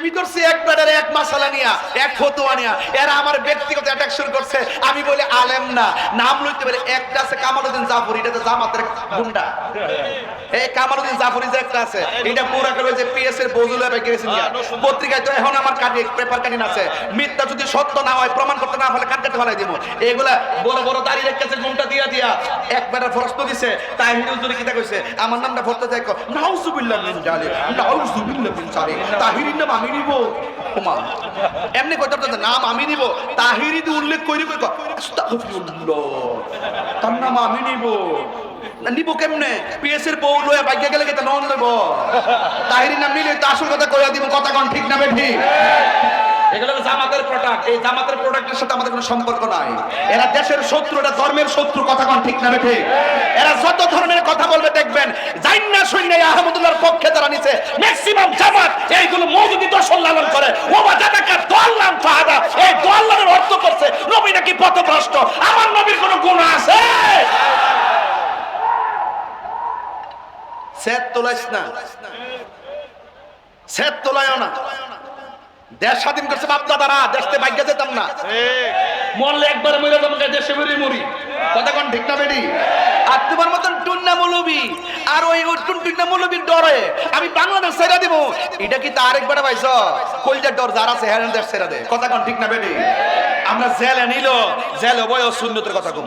আমি করছি এক ব্যাটারে এক মাসালা নিয়া, এক ফতুয়া নিয়া। এরা আমার ব্যক্তিগত অ্যাটাক শুরু করছে। আমি বলি আলেম না। নাম লইতে পারে একটা আছে কামালউদ্দিন জাফর, এটা তো জামাতের গুন্ডা। এই কামালউদ্দিন জাফরি যে একটা আছে, এটা পুরা করে যে পিএস এর বজুলে বেঁকে গেছে পত্রিকায় তো এখন আমার কাটি পেপার কাটিন আছে। মিথ্যা যদি সত্য না হয়, প্রমাণ করতে না হলে কাটতে ফেলাই দিব। এগুলা বড় বড় দাড়ি রেখেছে ঘুমটা দিয়া দিয়া একবার প্রশ্ন দিছে, তাই জুরি কিতা কইছে? আমার নামটা ভরতে চাই নাউজুবিল্লাহ মিন জালি নাউজুবিল্লাহ মিন জালি তাহিরির নাম নিব। এমনি কইতে তো নাম আমি নিব তাহিরি দি উল্লেখ করি কই তার নাম আমি নিব। নিব কেমনে? পিএসের বউ লয়া বাইকে গেলে কেটে নন লইব। তাহিরি নাম নিলে তো আসল কথা কইয়া দিব, কথা কোন ঠিক না বে ঠিক? এগুলো জামাতের প্রোডাক্ট জামাতের প্রোডাক্টের সাথে কোনো দেশের শত্রু ধর্মের শত্রু কথা ঠিক না ঠিক? এরা যত ধরনের কথা বলবে দেখবেন, জাইন্না অর্থ করছে, নবী নাকি পথভ্রষ্ট? আমার নবীর কোনো গুণ আছে? তোলাইও না। দেশ স্বাধীন করছে বাপ দাদারা দেশতে ভাগ্যে যেতাম না। মরলে একবার মরে তোমাকে দেশে মরে মরি। কথা কোন ঠিক না বেডি আর তোমার মতন টুন্না মৌলবি আর ওই ওই টুন টুন্না মৌলবির ডরে আমি বাংলাদেশ ছেড়ে দিব। এটা কি তার একবার পাইছ? কলজার ডর যারা আছে হ্যাঁ দেশ ছেড়ে দে। কথা কোন ঠিক না বেডি আমরা জেলে নিল জেলে বয় শূন্যতের কথা কম।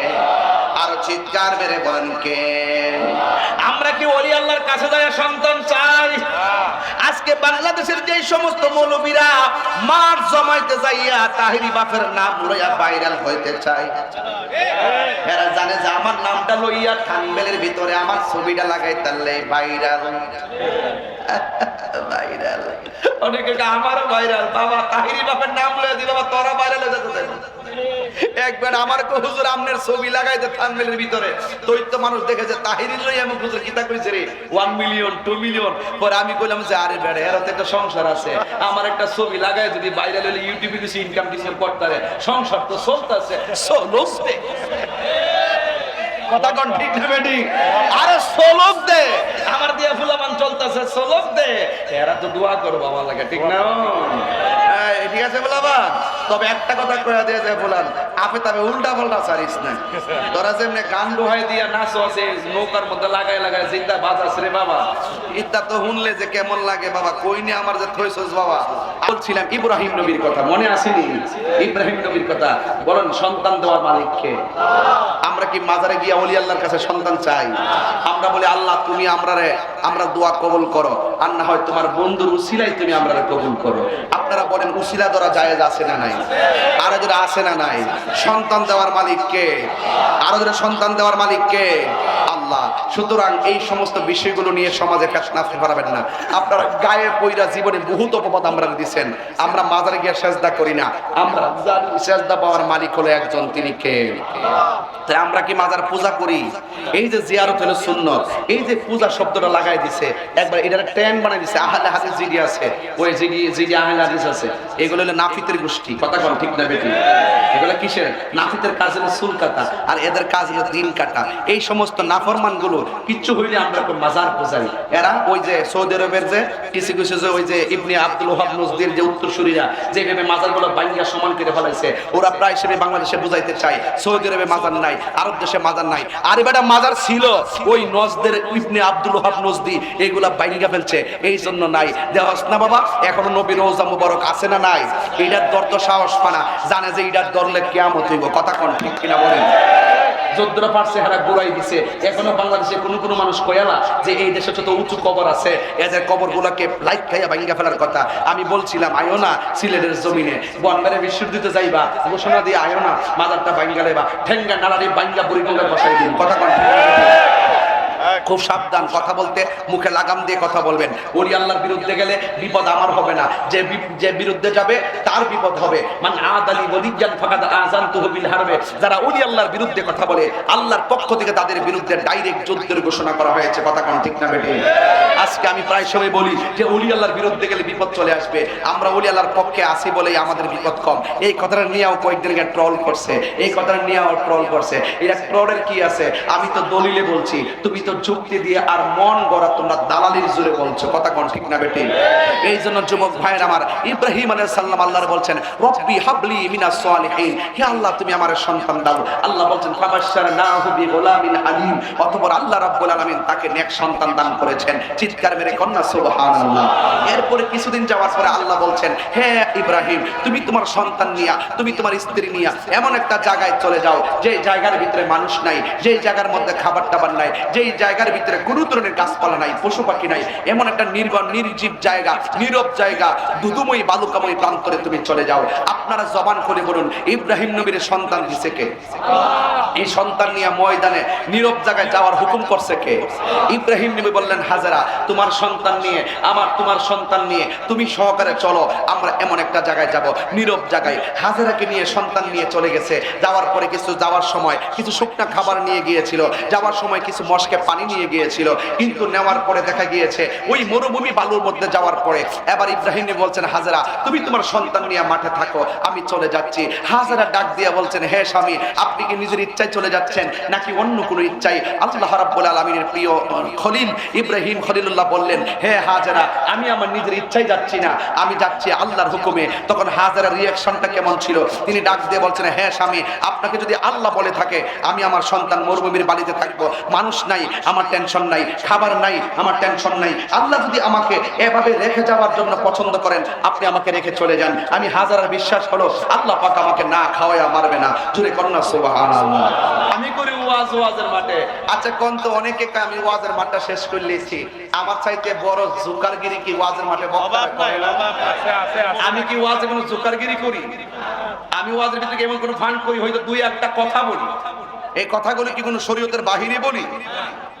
চিৎকার মেরে বলেন কে? আমরা কি ওলি আল্লাহর কাছে যায় সন্তান চাই? আজকে বাংলাদেশের যে সমস্ত মৌলবীরা মাঠ জমাইতে যাইয়া তাহিরি বাপের নাম লইয়া ভাইরাল হইতে চায়। এরা জানে যে আমার নামটা লইয়া থানবেলের ভিতরে আমার ছবিটা লাগাই তাহলে ভাইরাল। ভাইরাল। অনেকে আমারও ভাইরাল বাবা তাহিরি বাপের নাম লইয়া দি বাবা তোরা ভাইরাল হয়ে যেতে একবার আমার কো হুজুর আমনের ছবি লাগাইতে থানবেলের ভিতরে। দৈত্য মানুষ দেখেছে তাহিরি লই আমি হুজুর কিতা কইছে রে? 1 মিলিয়ন 2 মিলিয়ন পরে আমি কইলাম যে, আরে বেড়ে এর একটা সংসার আছে। আমার একটা ছবি লাগায় যদি ভাইরাল হলে ইউটিউবে কিছু ইনকাম টিনকাম করতে পারে সংসার তো চলতেছে চলতে কথা কোন ঠিক না বেটি? আরে সোলক দে। আমার দিয়া ফুলামান চলতেছে সোলক দে। এরা তো দোয়া করব আমার লাগে, ঠিক না? ঠিক আছে বলাবা তবে একটা কথা কয়া দিয়ে যায় বলান আপে তবে উল্টা পাল্টা চারিস না। তোরা যেমনি গান দোহাই দিয়া নাচ আছে, নৌকার মধ্যে লাগাই লাগাই জিন্দা বাজাস রে বাবা। ইত্যা তো শুনলে যে কেমন লাগে বাবা কই নিয়ে আমার যে থইছস বাবা। বলছিলাম ইব্রাহিম নবীর কথা, মনে আসেনি ইব্রাহিম নবীর কথা, বলেন সন্তান দেওয়ার মালিককে। আমরা কি মাজারে গিয়া ওলি আল্লাহর কাছে সন্তান চাই? আমরা বলি, আল্লাহ, তুমি আমরারে, আমরা দোয়া কবুল করো। আর না হয় তোমার বন্ধুর উসিলাই তুমি আমরারে কবুল করো। আপনারা বলেন, উসিলা ধরা জায়েজ আছে না নাই? আরও যারা আছে না নাই? সন্তান দেওয়ার মালিক কে? আরও যারা সন্তান দেওয়ার মালিক কে? আল্লাহ। সুতরাং এই সমস্ত বিষয়গুলো নিয়ে সমাজে ফেসনা পারবেন না। আপনারা গায়ে পইরা জীবনে বহুত অপবাদ আমরা দিচ্ছেন আমরা মাজারে গিয়ে সেজদা করি না। আমরা সেজদা পাওয়ার মালিক হলো একজন, তিনি কে? তাই আমরা কি মাজার পূজা করি? এই যে জিয়ারত হলো সুন্নত, এই যে পূজা শব্দটা লাগাই দিছে, একবার এটার ট্যান বানাই দিছে, আহলে হাদিস জিডি আছে, ওই জিডি জিডি আহলে হাদিস আছে, এগুলো হলো নাফিতের গোষ্ঠী, কথা কোন ঠিক না বেটি? এগুলো কিসের? নাফিতের কাজ হলো চুল কাটা, আর এদের কাজ হলো দিন কাটা। এই সমস্ত নাফরমানগুলো কিচ্ছু হইলে আমরা তো মাজার পূজারি। এরা ওই যে সৌদি আরবের যে, কিছু কিছু যে ওই যে ইবনে আব্দুল ওহাব নজদির যে উত্তরসূরিরা, যেভাবে মাজারগুলো বাইঙ্গা সমান করে ফেলাইছে, ওরা প্রায় হিসেবে বাংলাদেশে বুঝাইতে চায়, সৌদি আরবে মাজার নাই। আরব দেশে মাজার নাই। আর বেটা, মাজার ছিল। ওই নজদের ইবনে আব্দুল ওহাব নজদি এগুলা বাইঙ্গা ফেলছে। এই জন্য নাই। দেহস না বাবা, এখনও নবী রোজা মুবারক আছে না নাই? এটার দর তো সাহস পানা। জানে যে এটার দরলে কেয়ামত হইব। কথা কোন, ঠিক কিনা বলেন? চোদ্দটা পারছে হারা গোড়াই দিছে। এখনও বাংলাদেশে কোনো কোনো মানুষ কয়ালা যে এই দেশে যত উঁচু কবর আছে, এদের কবর গুলাকে লাইট খাইয়া ভাঙ্গা ফেলার কথা। আমি বলছিলাম, আয়ো না সিলেটের জমিনে। বনবারে বিশ্বজিতে যাইবা, ঘোষণা দিয়ে আয়ো না মাদারটা ভাঙ্গা লেবা। ঠেঙ্গা নাড়ারি ভাঙ্গা বুড়ি বসাই দিন। কথা কন। খুব সাবধান, কথা বলতে মুখে লাগাম দিয়ে কথা বলবেন। ওলি আল্লাহর বিরুদ্ধে গেলে বিপদ আমার হবে না। যে যে বিরুদ্ধে যাবে, তার বিপদ হবে। মানে আদ আলী ওলিজান ফাকাদ আজান তুহবিল হারবে। যারা ওলি আল্লাহর বিরুদ্ধে কথা বলে, আল্লাহর পক্ষ থেকে তাদের বিরুদ্ধে ডাইরেক্ট যুদ্ধের ঘোষণা করা হয়েছে। কথা কোন ঠিক না বেঠিক আজকে আমি প্রায় সময় বলি যে ওলি আল্লাহর বিরুদ্ধে গেলে বিপদ চলে আসবে। আমরা ওলি আল্লাহর পক্ষে আসি বলেই আমাদের বিপদ কম। এই কথাটা নিয়েও কয়েকদিন আগে ট্রল করছে। এই কথাটা নিয়েও ট্রল করছে। এরা ট্রলের কি আছে? আমি তো দলিলে বলছি, তুমি তো যুক্তি দিয়ে আর মন গড়া তোমরা দালালির জোরে বলছো। কথা কোন ঠিক না বেটি? এই জন্য যুবক ভাইয়ের আমার ইব্রাহিম আলাইহিস সালাম আল্লাহর বলছেন, রব্বি হাবলি মিনাস সালিহিন। হে আল্লাহ, তুমি আমার সন্তান দাও। আল্লাহ বলছেন, ফাবাশশারনাহু বিগুলামিন হালিম। অতঃপর আল্লাহ রাব্বুল আলামিন তাকে নেক সন্তান দান করেছেন। চিৎকার মেরে কন্যা, সুবহানাল্লাহ। এরপরে কিছুদিন যাওয়ার পরে আল্লাহ বলছেন, হে ইব্রাহিম, তুমি তোমার সন্তান নিয়া, তুমি তোমার স্ত্রী নিয়া, এমন একটা জায়গায় চলে যাও। যে জায়গার ভিতরে মানুষ নাই, যেই জায়গার মধ্যে খাবার টাবার নাই, যেই জায়গার ভিতরে কোনো ধরনের গাছপালা নাই, পশু পাখি নাই, এমন একটা নির্গণ, নির্জীব জায়গা, নীরব জায়গা, দুদুময় বালুকাময় প্রান্তরে তুমি চলে যাও। আপনারা জবান করে বলুন, ইব্রাহিম নবীর সন্তান দিছে কে? এই সন্তান নিয়ে ময়দানে নীরব জায়গায় যাওয়ার হুকুম করছে কে? ইব্রাহিম নবী বললেন, হাজারা, তোমার সন্তান নিয়ে, আমার, তোমার সন্তান নিয়ে তুমি সহকারে চলো, আমরা এমন একটা জায়গায় যাব, নীরব জায়গায়। হাজারাকে নিয়ে সন্তান নিয়ে চলে গেছে, যাওয়ার পরে কিছু যাওয়ার সময় কিছু শুকনা খাবার নিয়ে গিয়েছিল, যাওয়ার সময় কিছু মশকে পানি নিয়ে গিয়েছিল, কিন্তু নেওয়ার পরে দেখা গিয়েছে, ওই মরুভূমি বালুর মধ্যে যাওয়ার পরে এবার ইব্রাহিম বলছেন, হাজারা, তুমি তোমার সন্তান নিয়ে মাঠে থাকো, আমি চলে যাচ্ছি। হাজারা ডাক দিয়ে বলছেন, হে স্বামী, আপনি কি নিজের ইচ্ছায় চলে যাচ্ছেন, নাকি অন্য কোনো ইচ্ছায়? আল্লাহ রাব্বুল আলামিনের প্রিয় খলিল, ইব্রাহিম খলিলুল্লাহ বললেন, হে হাজারা, আমি আমার নিজের ইচ্ছায় যাচ্ছি না, আমি যাচ্ছি আল্লাহর হুকুমে। তখন হাজারার রিয়াকশনটা কেমন ছিল? তিনি ডাক দিয়ে বলছেন হ্যাঁ স্বামী, আপনাকে যদি আল্লাহ বলে থাকে, আমি আমার সন্তান মরুভূমির বাড়িতে থাকব, মানুষ নাই, আমার টেনশন নাই খাবার নাই আমার টেনশন নাই। আল্লাহ যদি আমাকে এভাবে রেখে যাওয়ার জন্য পছন্দ করেন আপনি আমাকে রেখে চলে যান। আমি হাজারের বিশ্বাস হলো আল্লাহ পাক আমাকে না খাওয়াইয়া মারবে না। জুড়ে কন্যা সুবহানাল্লাহ। আমি করি ওয়াজ ওয়াজের মাঠে। আচ্ছা কোন তো অনেকে আমি ওয়াজের মাঠটা শেষ করে লিয়েছি আমার চাইতে বড় জুকারগিরি কি ওয়াজের মাঠে আমি কি ওয়াজে কোনো জোকারগিরি করি? আমি ওয়াজের ভিতরে এমন কোনো ফান্ড করি? হয়তো দুই একটা কথা বলি। এই কথাগুলো কি কোনো শরীয়তের বাহিরে বলি?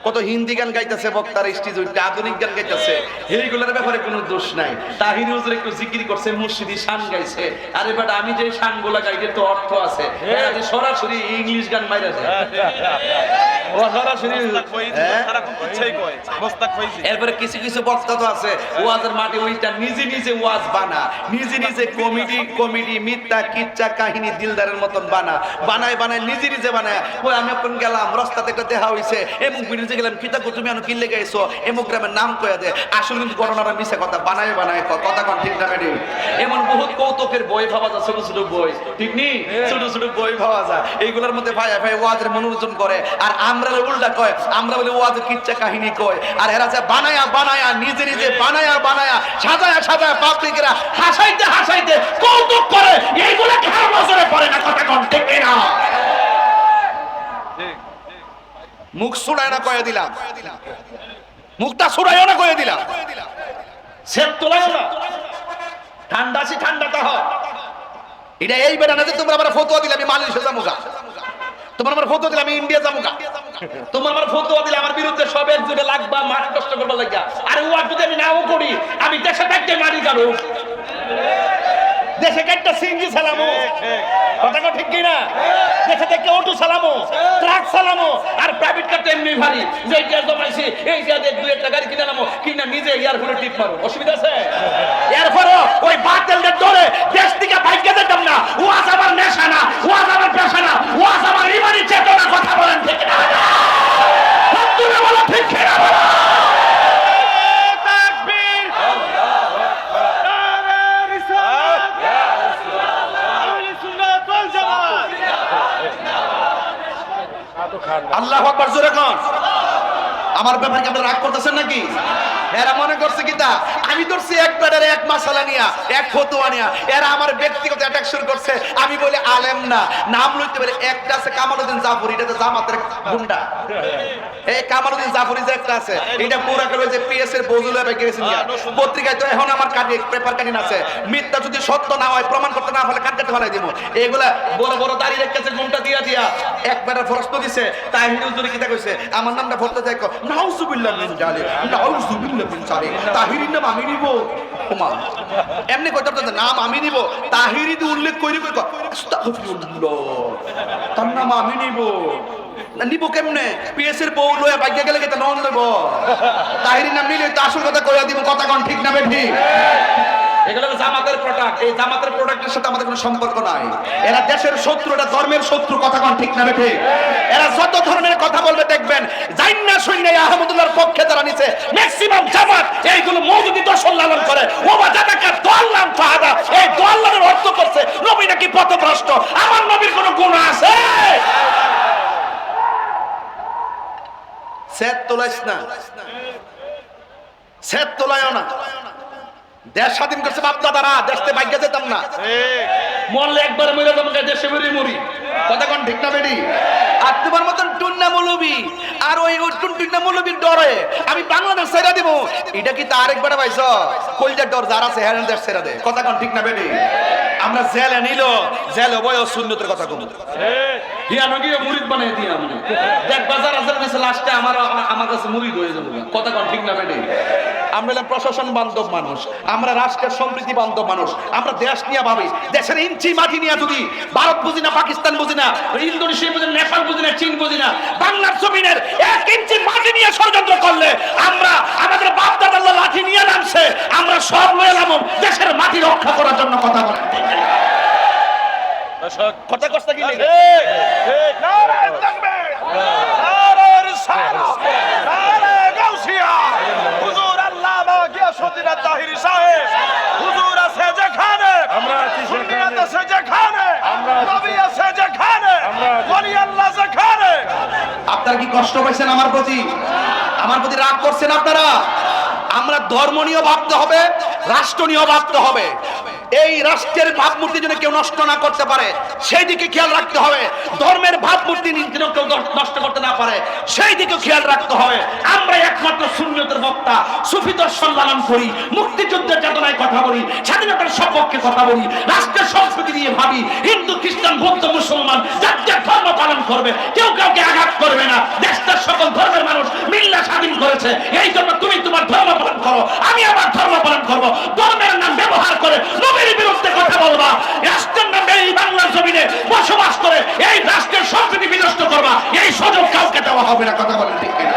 কত হিন্দি গান গাইতেছে বক্তার স্টেজ উঠতে আধুনিক গান গাইতেছে। এইগুলোর ব্যাপারে কোনো দোষ নাই। তাহির হুজুর একটু জিকির করছে মুর্শিদি শান গাইছে। আরে বাট আমি যে শানগুলা গাইতে তো অর্থ আছে। এরা যে সরাসরি ইংলিশ গান মাইরা হ্যাঁ? এরপরে কিছু কিছু বক্তা তো আছে ওয়াজের মাঠে ওইটা নিজে নিজে ওয়াজ বানা নিজে নিজে কমেডি কমেডি মিথ্যা কিচ্ছা কাহিনী দিলদারের মতন বানা বানায় বানায় নিজে নিজে বানায়। ওই আমি এখন গেলাম রাস্তাতে একটা দেখা হইছে এমুক বিরিজে গেলাম কিতা তুমি আনো কিনলে গাইছো এমুক গ্রামের নাম কয়া দে আসলে কিন্তু ঘটনাটা মিশে কথা বানায় বানায় ক- কথা কোন ঠিক না ম্যাডাম এমন বহুত কৌতুকের বই ভাবা যায় ছোট ছোট বই ঠিক নি? ছোট ছোট বই ভাবা যায়। এইগুলোর মধ্যে ভাই ভাই ওয়াজের মনোরঞ্জন করে আর আমরা উল্টা কয় আমরা বলে ওয়াজের কিচ্ছা কাহিনী কয়। আর এরা যে বানায়া বানায়া নিজে নিজে বানায়া বানায়া সাজায়া সাজায়া পাবলিকেরা হাসাইতে হাসাইতে কৌতুক করে এইগুলা কার নজরে পড়ে না কথা কোন ঠিক না মুখ সুড়ায় না কয়ে দিলাম। মুখটা সুড়াইও না কয়ে দিলাম। সেট তোলাইও না। ঠান্ডা আছি ঠান্ডাটা হয় এটা এই বেটা না যে তোমরা আমার ফতোয়া দিলে আমি মালয়েশিয়া যাব তোমার আমার ফটো দিলে আমি ইন্ডিয়া যাব গা। তোমার আমার ফটো দিলে আমার বিরুদ্ধে সব একজুটে লাগবা মাঠ কষ্ট করবা লাগা আরে ওয়ার যদি আমি নাও করি, আমি দেশে থাকতে মারি কারও দেশে একটা সিঙ্গি চালামো। কথা ঠিক কি না দেশে থেকে অটো চালামো ট্রাক চালামো। আর প্রাইভেট কার তো এমনি ভারী। যে গ্যাস জমাইছি এই যে দুই একটা গাড়ি কিনে নামো কিনা নিজে এয়ারপোর্টে টিপ মারো। অসুবিধা আছে? এরপরও ওই বাতিলদের ধরে দেশ থেকে ভাগ্যে যেতাম না। ওয়াজ আমার নেশা না ওয়াজ আমার পেশা না ওয়াজ আমার ইমানি চেতনা কথা বলেন ঠিক না তুমি বলো ঠিক কিনা বলো আল্লাহ আকবার জোরে কোন আমার ব্যাপারে আপনারা রাগ করতেছেন নাকি? এরা মনে করছে কি তা? আমি ধরছি এক ব্যাটারে এক মাসালা নিয়া, এক ফতুয়া নিয়া। এরা আমার ব্যক্তিগত অ্যাটাক শুরু করছে। আমি বলি, আলেম না। নাম লইতে পারে একটা আছে কামালউদ্দিন জাফরি, এটা তো জামাতের গুন্ডা। এই কামালউদ্দিন জাফরি যে একটা আছে, এটা পুরা করে যে পিএস এর বজুল হবে গেছেন পত্রিকায় তো এখন আমার কাটি পেপার কাটিন আছে মিথ্যা যদি সত্য না হয়, প্রমাণ করতে না পারলে কাটতে ফেলাই দিব। এগুলা বড় বড় দাঁড়িয়ে রেখেছে ঘুমটা দিয়া দিয়া এক একবারে প্রশ্ন দিছে তাই কিতা কইছে? আমার নামটা পড়তে চাই নাউজুবিল্লাহ মিন জালিম নাউজুবিল্লাহ। মিন জালিম তাহিরির নাম আমি নাম আমি নিব, তাহিরি উল্লেখ করি তার নাম আমি নিব। নিব গেলে কেতা নন লব তাহিরি নাম নিলে তো আসল কথা কইয়া দিব, কথা কন ঠিক না বে ঠিক এগুলো জামাতের প্রোডাক্ট এই জামাতের প্রোডাক্টের সাথে আমাদের কোনো সম্পর্ক নাই। এরা দেশের শত্রু এটা ধর্মের শত্রু, কথা কোন ঠিক না ঠিক এরা যত ধরনের কথা বলবে দেখবেন, জাইন্না সৈন্য আহমদুল্লাহর পক্ষে যারা নিছে। ম্যাক্সিমাম জামাত, এইগুলো মৌদুদি দর্শন লালন করে। ও বা জাদাকা দোয়াল্লাম ফাহাদা, এই দোয়াল্লামের অর্থ করছে, নবী নাকি পথভ্রষ্ট। আমার নবীর কোনো গুণ আছে? সেত তোলাইস না। সেত তোলাইও না। দেশ স্বাধীন করছে বাপ দাদারা দেশতে বাইকে যেতাম না। মরলে একবার মরে তোমাকে দেশে মরি মরি। কথা কোন ঠিক না বেডি আর তোমার মতন টুন্না মৌলবি আর ওই ওই টুন টুন্না মৌলবির ডরে আমি বাংলাদেশ ছেড়ে দিব। এটা কি তার একবার পাইছ কলজার ডর যারা আছে হ্যাঁ দেশ ছেড়ে দে। কথা কোন ঠিক না বেডি আমরা জেলে নিল। জেলে বয় শূন্যতের কথা কম। আমার। বুঝি না, পাকিস্তান বুঝি না, ইন্দোনেশিয়া বুঝি নেপাল বুঝি না, চীন বুঝি না, বাংলার জমিনের এক ইঞ্চি মাটি নিয়ে ষড়যন্ত্র করলে আমরা আমাদের বাপ দাদার লাঠি নিয়ে নামছে, আমরা সব লয়ে দেশের মাটি রক্ষা করার জন্য কথা কথা কষ্ট কি যেখানে। কি কষ্ট পাইছেন আমার প্রতি? আমার প্রতি রাগ করছেন আপনারা? আমরা ধর্ম নিয়েও ভাবতে হবে রাষ্ট্র নিয়েও ভাবতে হবে। এই রাষ্ট্রের ভাবমূর্তি যেন কেউ নষ্ট না করতে পারে সেই দিকে খেয়াল রাখতে হবে। ধর্মের ভাবমূর্তি যেন কেউ নষ্ট- করতে না পারে সেই দিকে খেয়াল রাখতে হবে। আমরা একমাত্র শূন্যতের বক্তা, সুফি সম্মান করি, মুক্তিযুদ্ধের চেতনায় কথা বলি, স্বাধীনতার সপক্ষে কথা বলি, রাষ্ট্রের দিয়ে ভাবি, হিন্দু, খ্রিস্টান, বৌদ্ধ, মুসলমান যার যার ধর্ম পালন করবে। কেউ কাউকে আঘাত করবে না। দেশটার সকল ধর্মের মানুষ মিল্লা স্বাধীন করেছে। এই জন্য তুমি তোমার ধর্ম পালন করো। আমি আমার ধর্ম পালন করব। ধর্মের নাম ব্যবহার করে নবীর বিরুদ্ধে কথা বলবা। রাষ্ট্রের নাম এই বাংলার জমিনে বসবাস করে এই রাষ্ট্রের সংস্কৃতি বিনষ্ট করবা। এই সুযোগ কাউকে দেওয়া হবে না, কথা বলেন ঠিক কিনা?